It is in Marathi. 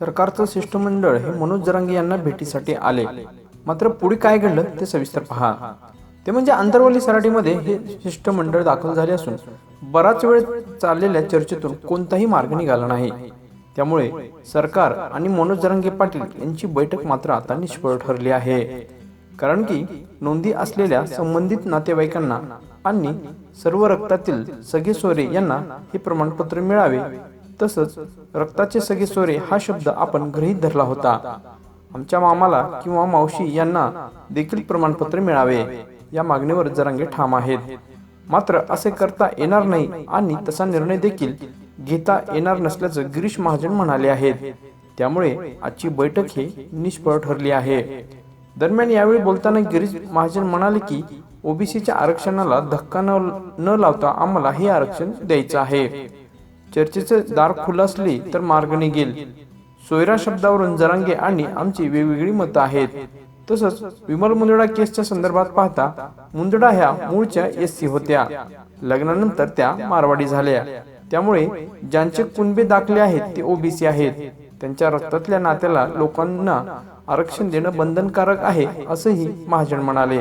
सरकारचं शिष्टमंडळ हे मनोज जरांगे यांना भेटीसाठी आले. मात्र पुढे काय घडलं ते सविस्तर पहा. ते म्हणजे आंतरवली सराटीमध्ये हे शिष्टमंडळ दाखल झाले असून बराच वेळ चाललेल्या चर्चेतून कोणताही मार्ग निघाला नाही. त्यामुळे सरकार आणि मनोज जरांगे पाटील यांची बैठक मात्र आता निष्फळ ठरली आहे. कारण की नोंदी असलेल्या संबंधित नातेवाईकांना आणि सर्व रक्तातील सगळे सोरे यांना हे प्रमाणपत्र मिळावे तसंच रक्ताचे सगळे सोरे हा शब्द आपण गृहीत धरला होता. आमच्या मामाला किंवा मावशी यांना देखील प्रमाणपत्र मिळावे. या मागणीवर जरांगे ठाम आहेत. मात्र असे करता येणार नाही आणि तसा निर्णय देखील घेता येणार नसल्याचं गिरीश महाजन म्हणाले आहेत. त्यामुळे आजची बैठक ही निष्फळ ठरली आहे. दरम्यान यावेळी बोलताना गिरीश महाजन म्हणाले की ओबीसीच्या आरक्षणाला धक्का न न लावता आम्हाला हे आरक्षण द्यायचं आहे. चर्चेचे दार खुलं असली तर मार्ग निघेल. सोयरा शब्दावरून जरांगे आणि आमची वेगवेगळी मतं आहेत. तसंच विमल मुंदडा केसच्या संदर्भात पाहता मुंदडा ह्या मूळच्या एस सी होत्या. लग्नानंतर त्या मारवाडी झाल्या. त्यामुळे ज्यांचे कुणबे दाखले आहेत ते ओबीसी आहेत. त्यांच्या रक्तातल्या नात्याला लोकांना आरक्षण देणं बंधनकारक आहे असंही महाजन म्हणाले.